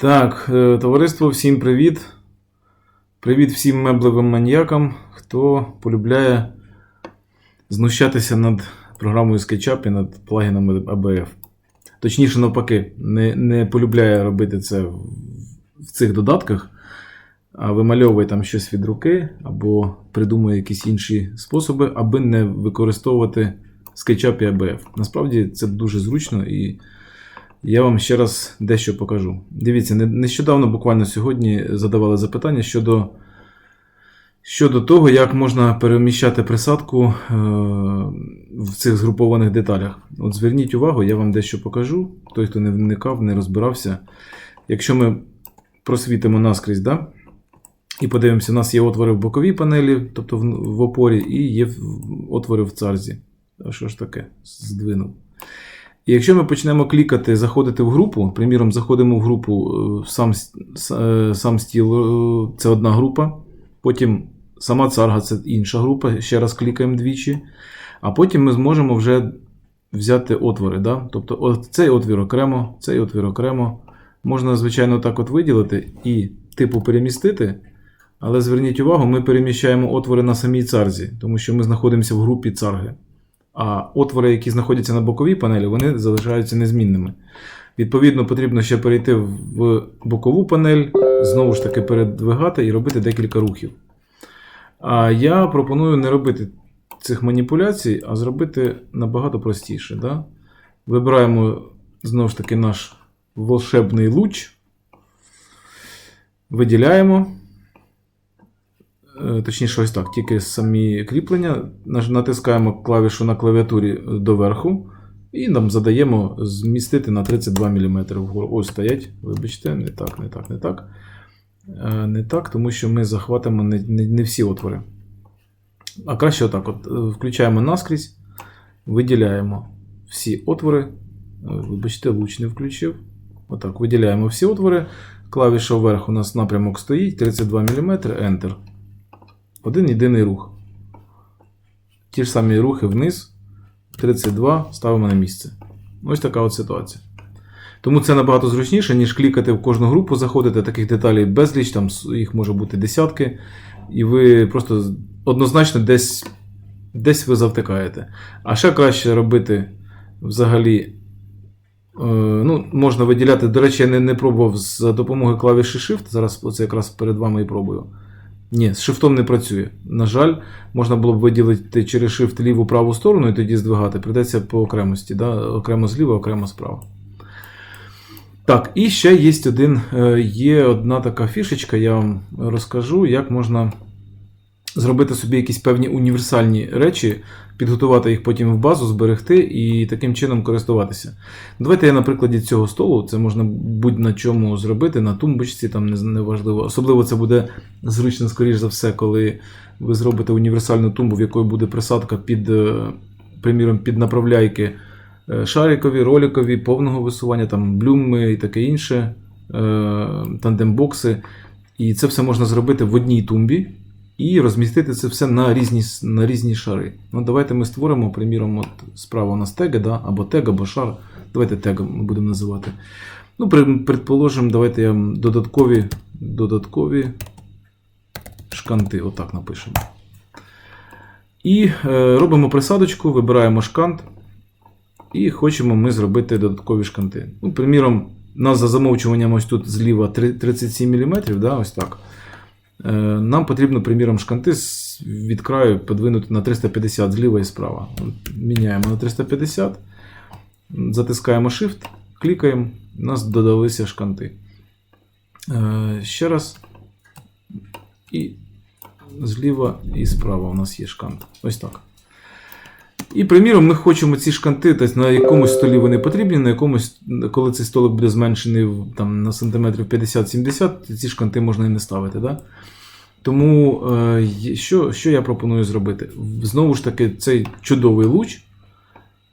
Так, е, товариство, всім привіт. Привіт всім меблевим маніякам, хто полюбляє знущатися над програмою SketchUp і над плагінами ABF. Точніше, навпаки, не, не полюбляє робити це в цих додатках, а вимальовує там щось від руки або придумує якісь інші способи, аби не використовувати SketchUp і ABF. Насправді це дуже зручно і. Я вам ще раз дещо покажу. Дивіться, нещодавно, буквально сьогодні, задавали запитання щодо, щодо того, як можна переміщати присадку е, в цих згрупованих деталях. От зверніть увагу, я вам дещо покажу. Той, хто не вникав, не розбирався. Якщо ми просвітимо наскрізь, да? і подивимося, у нас є отвори в боковій панелі, тобто в, в опорі, і є отвори в царзі. А що ж таке? Здвинув. І якщо ми почнемо клікати, заходити в групу, приміром, заходимо в групу е, сам, е, сам стіл, е, це одна група, потім сама царга це інша група, ще раз клікаємо двічі, а потім ми зможемо вже взяти отвори. Да? Тобто цей отвір окремо, цей отвір окремо. Можна, звичайно, так от виділити і типу перемістити. Але зверніть увагу, ми переміщаємо отвори на самій царзі, тому що ми знаходимося в групі царги. А отвори, які знаходяться на боковій панелі, вони залишаються незмінними. Відповідно, потрібно ще перейти в бокову панель, знову ж таки передвигати і робити декілька рухів. А я пропоную не робити цих маніпуляцій, а зробити набагато простіше. Да? Вибираємо знову ж таки наш волшебний луч, виділяємо. Е, Точніше, ось так, тільки самі кріплення. Натискаємо клавішу на клавіатурі доверху і нам задаємо змістити на 32 мм вгору. Ось стоять, вибачте, не так, не так, не так. Е, Не так, тому що ми захватимо не, не, не всі отвори. А краще отак: от, е, включаємо наскрізь, виділяємо всі отвори. Вибачте, луч не включив. Отак, виділяємо всі отвори. Клавіша вверх у нас напрямок стоїть, 32 мм, Enter. Один єдиний рух. Ті ж самі рухи вниз. 32 ставимо на місце. Ось така от ситуація. Тому це набагато зручніше, ніж клікати в кожну групу, заходити таких деталей безліч, там їх може бути десятки, і ви просто однозначно десь, десь ви завтикаєте. А ще краще робити взагалі. Е, ну, можна виділяти, до речі, я не, не пробував за допомогою клавіші Shift. Зараз оце якраз перед вами і пробую. Ні, з шифтом не працює. На жаль, можна було б виділити через Shift ліву праву сторону і тоді здвигати. Придеться по окремості. Да? Окремо зліва, окремо справа. Так, і ще є один, е, є одна така фішечка, я вам розкажу, як можна зробити собі якісь певні універсальні речі, підготувати їх потім в базу, зберегти і таким чином користуватися. Давайте я на прикладі цього столу, це можна будь-на чому зробити, на тумбочці, там неважливо. Особливо це буде зручно, скоріш за все, коли ви зробите універсальну тумбу, в якої буде присадка під, е, приміром, під направляйки е, шарикові, роликові, повного висування, там блюми і таке інше, е, тандембокси. І це все можна зробити в одній тумбі і розмістити це все на різні, на різні шари. Ну, давайте ми створимо, приміром, от справа у нас теги, да? або тег, або шар. Давайте тег ми будемо називати. Ну, предположимо, давайте я додаткові, додаткові шканти, отак напишемо. І е, робимо присадочку, вибираємо шкант. І хочемо ми зробити додаткові шканти. Ну, приміром, у нас за замовчуванням ось тут зліва 37 мм, да, ось так. Е, Нам потрібно, приміром, шканти від краю подвинути на 350 зліва і справа. Міняємо на 350, затискаємо Shift, клікаємо, у нас додалися шканти. Е, Ще раз. І зліва і справа у нас є шкант. Ось так. І, приміром, ми хочемо ці шканти, тобто на якомусь столі вони потрібні, на якомусь, коли цей столик буде зменшений там, на сантиметрів 50-70, ці шканти можна і не ставити. Да? Тому е, що, що я пропоную зробити? Знову ж таки, цей чудовий луч.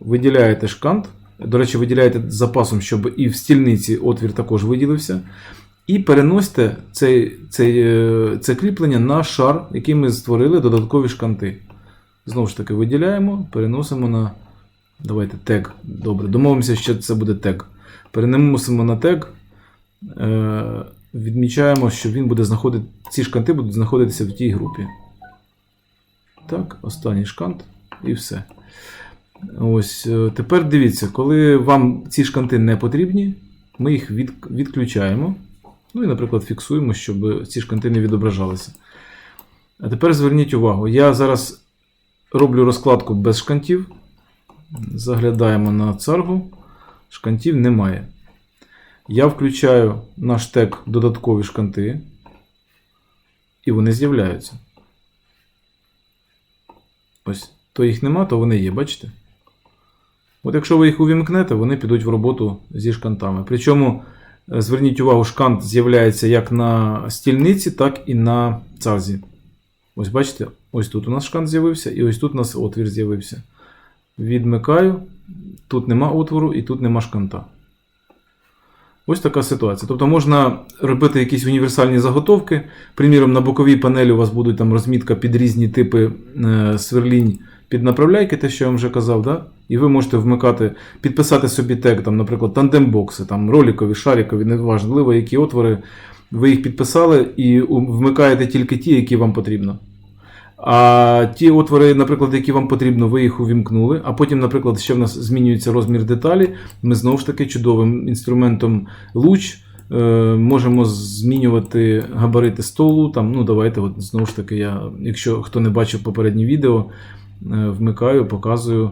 Виділяєте шкант. До речі, виділяєте запасом, щоб і в стільниці отвір також виділився. І переносите цей, цей, е, це кріплення на шар, який ми створили додаткові шканти. Знову ж таки, виділяємо, переносимо на. Давайте тег. Добре, домовимося, що це буде тег. Переносимо на тег е, відмічаємо, що він буде знаходити, ці шканти будуть знаходитися в тій групі. Так, останній шкант і все. Ось е, тепер дивіться, коли вам ці шканти не потрібні, ми їх від, відключаємо. Ну і, наприклад, фіксуємо, щоб ці шканти не відображалися. А тепер зверніть увагу, я зараз роблю розкладку без шкантів. Заглядаємо на царгу. Шкантів немає. Я включаю наш тег додаткові шканти, і вони з'являються. Ось, то їх нема, то вони є, бачите? От якщо ви їх увімкнете, вони підуть в роботу зі шкантами. Причому, е, зверніть увагу, шкант з'являється як на стільниці, так і на царзі. Ось бачите, ось тут у нас шкант з'явився, і ось тут у нас отвір з'явився. Відмикаю, тут нема отвору і тут нема шканта. Ось така ситуація. Тобто можна робити якісь універсальні заготовки. Приміром, на боковій панелі у вас будуть там розмітка під різні типи е, сверлінь під направляйки, те, що я вам вже казав, да? і ви можете вмикати, підписати собі тег, там, наприклад, тандембокси, там, роликові, шарикові, неважливо, які отвори. Ви їх підписали і вмикаєте тільки ті, які вам потрібно. А ті отвори, наприклад, які вам потрібно, ви їх увімкнули. А потім, наприклад, ще в нас змінюється розмір деталі. Ми знову ж таки чудовим інструментом луч е, можемо змінювати габарити столу. Там, ну, давайте, от, знову ж таки, я, якщо хто не бачив попереднє відео, е, вмикаю, показую.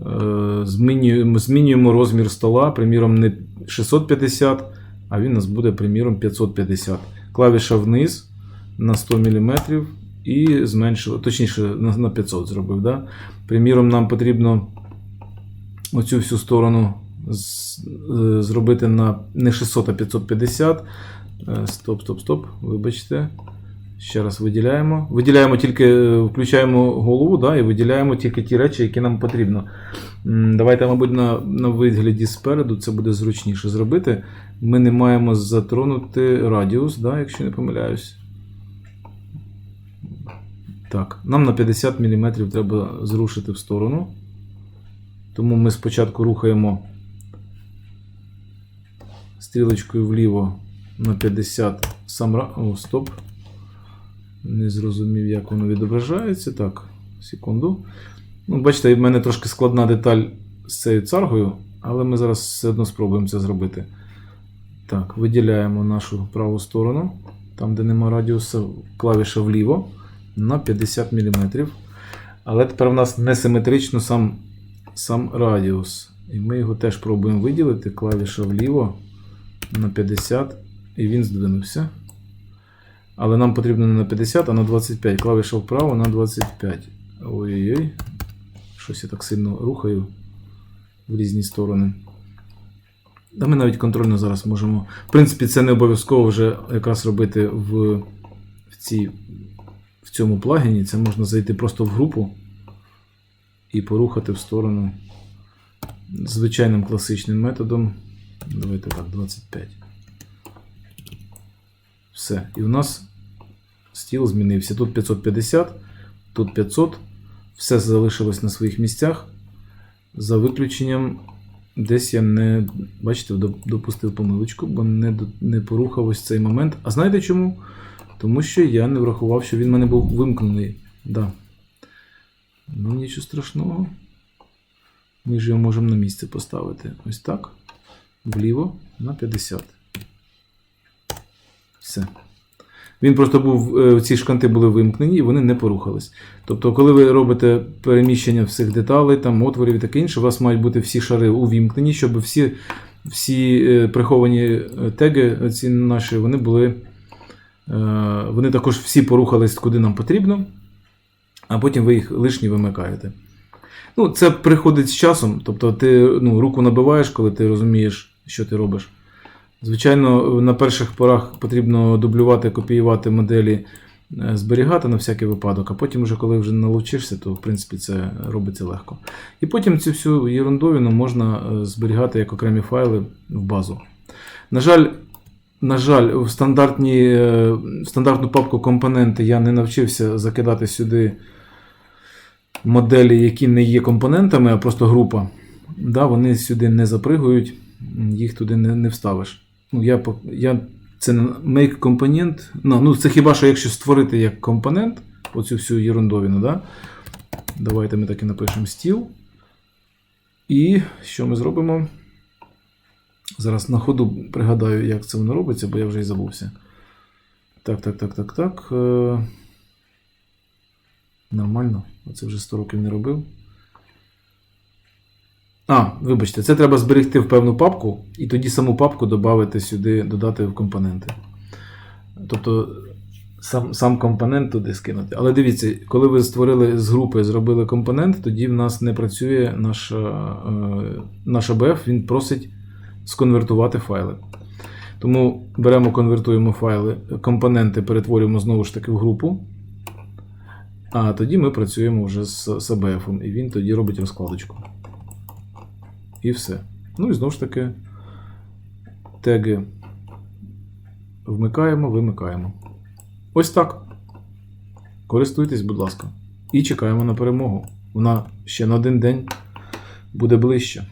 Е, змінюємо, змінюємо розмір стола, приміром, не 650, а він у нас буде, приміром, 550. Клавіша вниз на 100 мм і зменшили, точніше, на, на 500 зробив. Да? Приміром, нам потрібно оцю всю сторону е, зробити на не 600, а 550. Е, Стоп, стоп, стоп. Вибачте. Ще раз виділяємо. Виділяємо тільки, е, включаємо голову да, і виділяємо тільки ті речі, які нам потрібно. Давайте, мабуть, на, на вигляді спереду це буде зручніше зробити. Ми не маємо затронути радіус, да, якщо не помиляюсь. Так, нам на 50 мм треба зрушити в сторону. Тому ми спочатку рухаємо стрілочкою вліво на 50 сам. О, стоп. Не зрозумів, як воно відображається. Так, секунду. Ну, бачите, в мене трошки складна деталь з цією царгою, але ми зараз все одно спробуємо це зробити. Так, виділяємо нашу праву сторону, там, де нема радіуса, клавіша вліво на 50 мм. Але тепер у нас несиметрично сам, сам радіус. І ми його теж пробуємо виділити. Клавіша вліво на 50, і він здвинувся. Але нам потрібно не на 50, а на 25. Клавіша вправо на 25. Ой-ой-ой. Щось я так сильно рухаю в різні сторони. Та ми навіть контрольно зараз можемо. В принципі, це не обов'язково вже якраз робити в, в, цій, в цьому плагіні. Це можна зайти просто в групу і порухати в сторону звичайним класичним методом. Давайте так, 25. Все. І у нас стіл змінився. Тут 550, тут 500. Все залишилось на своїх місцях. За виключенням, десь я не, бачите, допустив помилочку, бо не, не порухав ось цей момент. А знаєте чому? Тому що я не врахував, що він в мене був вимкнений. Да. Ну, нічого страшного. Ми ж його можемо на місце поставити. Ось так. Вліво на 50. Все. Він просто був, е, ці шканти були вимкнені і вони не порухались. Тобто, коли ви робите переміщення всіх деталей, там, отворів і таке інше, у вас мають бути всі шари увімкнені, щоб всі, всі е, приховані е, теги, ці наші, вони були. Е, Вони також всі порухались куди нам потрібно, а потім ви їх лишні вимикаєте. Ну, це приходить з часом, тобто ти ну, руку набиваєш, коли ти розумієш, що ти робиш. Звичайно, на перших порах потрібно дублювати, копіювати моделі, е, зберігати на всякий випадок, а потім, вже, коли вже наловчишся, то в принципі це робиться легко. І потім цю всю ерундовину можна е, зберігати як окремі файли в базу. На жаль, на жаль, в, стандартні, е, в стандартну папку компоненти я не навчився закидати сюди моделі, які не є компонентами, а просто група. Да, вони сюди не запригують, їх туди не, не вставиш. Ну, я, я це make компонент. Ну, ну, це хіба що якщо створити як компонент, оцю всю ерундовину, да? Давайте ми так і напишемо стіл. І що ми зробимо? Зараз на ходу пригадаю, як це воно робиться, бо я вже і забувся. Так, так, так, так, так. Е... Нормально. Оце вже 100 років не робив. А, вибачте, це треба зберегти в певну папку, і тоді саму папку додати сюди, додати в компоненти. Тобто сам, сам компонент туди скинути. Але дивіться, коли ви створили з групи, зробили компонент, тоді в нас не працює наш, е, наш ABF, він просить сконвертувати файли. Тому беремо, конвертуємо файли, компоненти перетворюємо знову ж таки в групу. А тоді ми працюємо вже з, ABF, і він тоді робить розкладочку. І все. Ну і знову ж таки, теги вмикаємо, вимикаємо. Ось так. Користуйтесь, будь ласка. І чекаємо на перемогу. Вона ще на один день буде ближче.